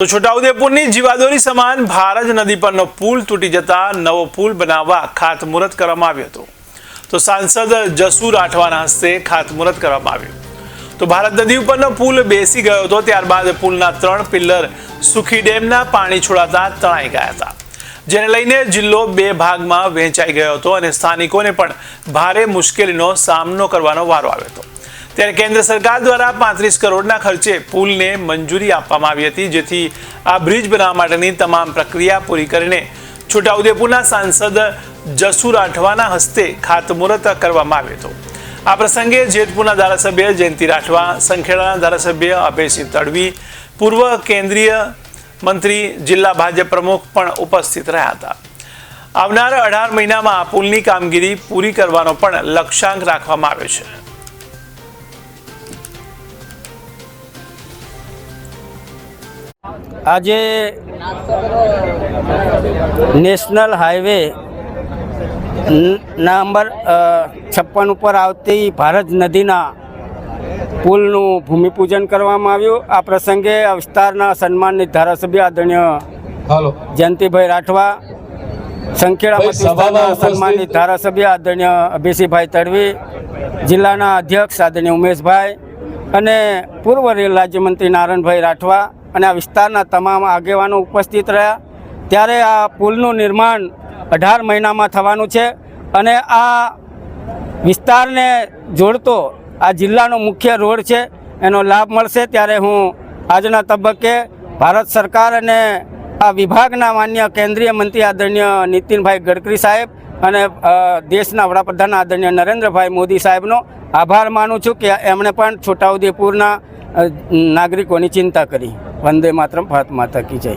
તો છોટાઉદેપુરની જીવાદોરી સમાન ભારજ નદી પરનો પુલ તૂટી જતા નવો પુલ બનાવવા ખાતમુહૂર્ત કરવામાં આવ્યું હતું. તો સાંસદ જસુ રાઠવાના હસ્તે ખાતમુહૂર્ત કરવામાં આવ્યું. તો ભારત નદી ઉપરનો પુલ બેસી ગયો હતો, ત્યારબાદ પુલના ત્રણ પિલ્લર સુખી ડેમના પાણી છોડાતા તણાઈ ગયા હતા. જેને લઈને જિલ્લો બે ભાગમાં વહેંચાઈ ગયો હતો અને સ્થાનિકોને પણ ભારે મુશ્કેલીનો સામનો કરવાનો વારો આવ્યો હતો. ત્યારે કેન્દ્ર સરકાર દ્વારા પાંત્રીસ કરોડના ખર્ચે પુલને મંજૂરી આપવામાં આવી હતી, જેથી આ બ્રિજ બનાવવા માટેની તમામ પ્રક્રિયા પૂરી કરીને છોટાઉદેપુરના સાંસદ જસુ રાઠવાના હસ્તે ખાતમુહૂર્ત કરવામાં આવ્યો હતો. આ પ્રસંગે જેતપુરના ધારાસભ્ય જયંતિ રાઠવા, સંખેડાના ધારાસભ્ય અભયસિંહ તડવી, પૂર્વ કેન્દ્રીય મંત્રી, જિલ્લા ભાજપ પ્રમુખ પણ ઉપસ્થિત રહ્યા હતા. આવનાર અઢાર મહિનામાં આ પુલની કામગીરી પૂરી કરવાનો પણ લક્ષ્યાંક રાખવામાં આવ્યો છે. આજે નેશનલ હાઈવે નંબર છપ્પન ઉપર આવતી ભારત નદીના પુલનું ભૂમિપૂજન કરવામાં આવ્યું. આ પ્રસંગે આ વિસ્તારના સન્માનિત ધારાસભ્ય આદરણીય જયંતિભાઈ રાઠવા સંખેડા સભાના સન્માનિત ધારાસભ્ય આદરણીય અભિષીભાઈ તડવી જિલ્લાના અધ્યક્ષ આદરણીય ઉમેશભાઈ અને પૂર્વ રેલ રાજ્યમંત્રી નારાયણભાઈ રાઠવા અને આ વિસ્તારના તમામ આગેવાનો ઉપસ્થિત રહ્યા. ત્યારે આ પુલનું નિર્માણ અઢાર મહિનામાં થવાનું છે અને આ વિસ્તારને જોડતો આ જિલ્લાનો મુખ્ય રોડ છે, એનો લાભ મળશે. ત્યારે હું આજના તબક્કે ભારત સરકાર અને આ વિભાગના માન્ય કેન્દ્રીય મંત્રી આદરણીય નીતિનભાઈ ગડકરી સાહેબ અને દેશના વડાપ્રધાન આદરણીય નરેન્દ્રભાઈ મોદી સાહેબનો આભાર માનું છું કે એમણે પણ છોટાઉદેપુરના નાગરિકોની ચિંતા કરી. વંદે માતરમ, ભારત માતા કી જય.